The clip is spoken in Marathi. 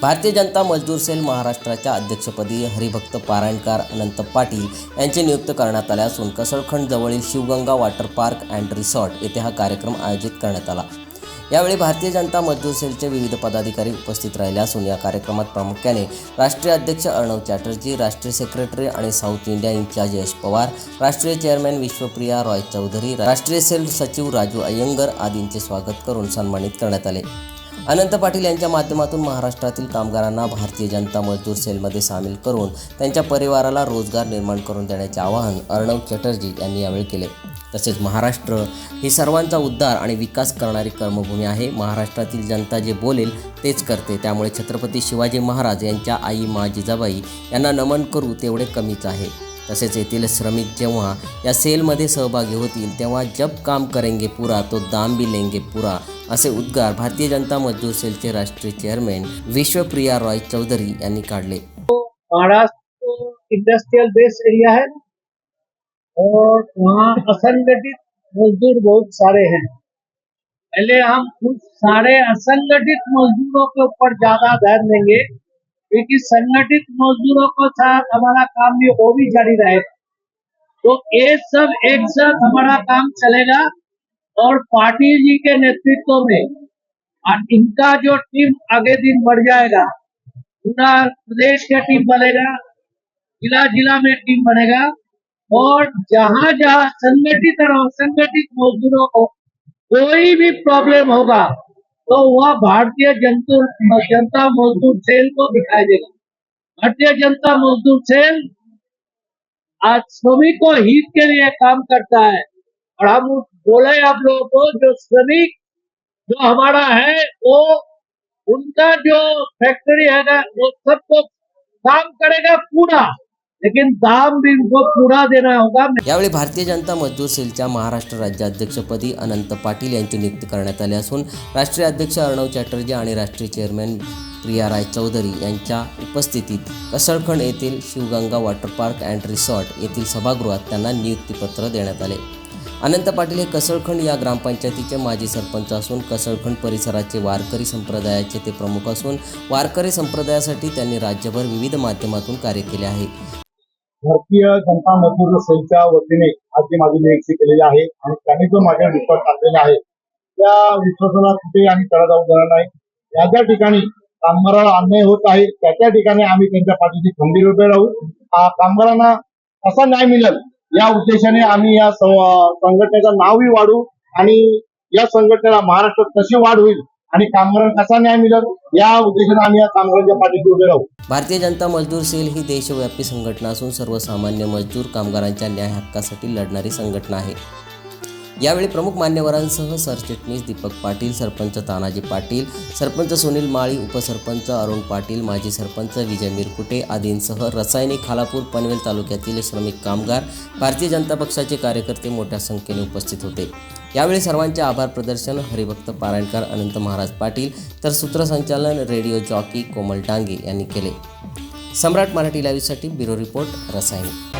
भारतीय जनता मजदूर सेल महाराष्ट्राच्या अध्यक्षपदी हरिभक्त पारायणकार अनंत पाटील यांची नियुक्त करण्यात आले असून कसळखंड जवळील Shivganga water park and resort येथे हा कार्यक्रम आयोजित करण्यात आला. यावेळी भारतीय जनता मजदूर सेलचे विविध पदाधिकारी उपस्थित राहिले असून या कार्यक्रमात प्रामुख्याने राष्ट्रीय अध्यक्ष अर्णव चॅटर्जी राष्ट्रीय सेक्रेटरी आणि south India in charge Yash Pawar राष्ट्रीय चेअरमॅन विश्वप्रिया रॉय चौधरी राष्ट्रीय सेल सचिव राजू अय्यंगर आदींचे स्वागत करून सन्मानित करण्यात आले. अनंत पाटील यांच्या माध्यमातून महाराष्ट्रातील कामगारांना भारतीय जनता मजदूर सेलमध्ये सामील करून त्यांच्या परिवाराला रोजगार निर्माण करून देण्याचे आवाहन अर्णव चटर्जी यांनी यावेळी केले. तसेच महाराष्ट्र ही सर्वांचा उद्धार आणि विकास करणारी कर्मभूमी आहे. महाराष्ट्रातील जनता जे बोलेल तेच करते. त्यामुळे छत्रपती शिवाजी महाराज यांच्या आई मा जिजाबाई यांना नमन करू तेवढे कमीच आहे. तसेच येथील श्रमिक जेव्हा या सेलमध्ये सहभागी होतील, तेव्हा जब काम करेंगे पुरा तो दाम भी लेंगे पुरा, असे उद्गार भारतीय जनता मजदूर सेलचे राष्ट्रीय चेअरमॅन विश्वप्रिया रॉय चौधरी यांनी काढले. इंडस्ट्रियल बेस एरिया है और वहाँ असंगठित मजदूर बहुत सारे हैं। पहले हम उस सारे असंगठित मजदूरों के ऊपर ज़्यादा ध्यान देंगे। क्योंकि संगठित मजदूरों के साथ हमारा काम भी वो भी जारी रहेगा। तो ये सब एक साथ हमारा काम चलेगा और पाटिल जी के नेतृत्व में और इनका जो टीम आगे दिन बढ़ जाएगा, पूरा प्रदेश का टीम बनेगा जिला जिला में टीम बनेगा और जहाँ जहाँ संगठित और असंगठित मजदूरों को कोई भी प्रॉब्लम होगा तो वह भारतीय जनता मजदूर सेल को दिखाई देगा। भारतीय जनता मजदूर सेल आज श्रमिकों हित के लिए काम करता है। और हम बोले आप लोगों को, जो श्रमिक, जो हमारा है, वो, उनका जो फैक्ट्री है ना वो सबको काम करेगा पूरा। लेकिन दाम भी उनको पूरा देना होगा। यावेळी भारतीय जनता मजदूर सेलच्या महाराष्ट्र राज्य अध्यक्षपदी अनंत पाटील यांची नियुक्ती करण्यात आली असून राष्ट्रीय अध्यक्ष अर्णव चॅटर्जी आणि राष्ट्रीय चेअरमॅन प्रिया राय चौधरी यांच्या उपस्थितीत कसळखंड येथील Shivganga water park and resort येथील सभागृहात त्यांना नियुक्तीपत्र देण्यात आले. अनंत पाटील हे कसळखंड या ग्रामपंचायतीचे माजी सरपंच असून कसळखंड परिसराचे वारकरी संप्रदायाचे ते प्रमुख असून वारकरी संप्रदायासाठी त्यांनी राज्यभर विविध माध्यमातून कार्य केले आहे. भारतीय जनता मजदूर सेलच्या वतीने आज जी माझी नियुक्ती केलेली आहे आणि त्यांनी जो माझ्या विश्वास टाकलेला आहे त्या विश्वासाला कुठेही आम्ही तळा जाऊ देणार नाही. ज्या ज्या ठिकाणी कामगाराला अन्याय होत आहे त्या त्या ठिकाणी आम्ही त्यांच्या पाठीशी खंबीर उभे राहू. कामगारांना कसा न्याय मिळेल या उद्देशाने आम्ही या संघटनेचं नावही वाढू आणि या संघटनेला महाराष्ट्रात कशी वाढ होईल आणि कामगारांना कसा न्याय मिळेल या उद्देशाने आम्ही या कामगारांच्या पाठीशी उभे राहू. भारतीय जनता मजदूर सेल ही देशव्यापी संघटना असून सर्वसामान्य मजदूर कामगारांच्या न्याय हक्कासाठी लढणारी संघटना आहे. यावेळी प्रमुख मान्यवरांसह सरचिटणीस दीपक पाटील सरपंच तानाजी पाटील सरपंच सुनील माळी उपसरपंच अरुण पाटील माजी सरपंच विजय मिरकुटे आदींसह रसायनी खालापूर पनवेल तालुक्यातील श्रमिक कामगार भारतीय जनता पक्षाचे कार्यकर्ते मोठ्या संख्येने उपस्थित होते. यावेळी सर्वांचे आभार प्रदर्शन हरिभक्त पारायणकर अनंत महाराज पाटील तर सूत्रसंचालन रेडिओ जॉकी कोमल डांगे यांनी केले. सम्राट मराठी लाईव्हसाठी ब्युरो रिपोर्ट रसायनी.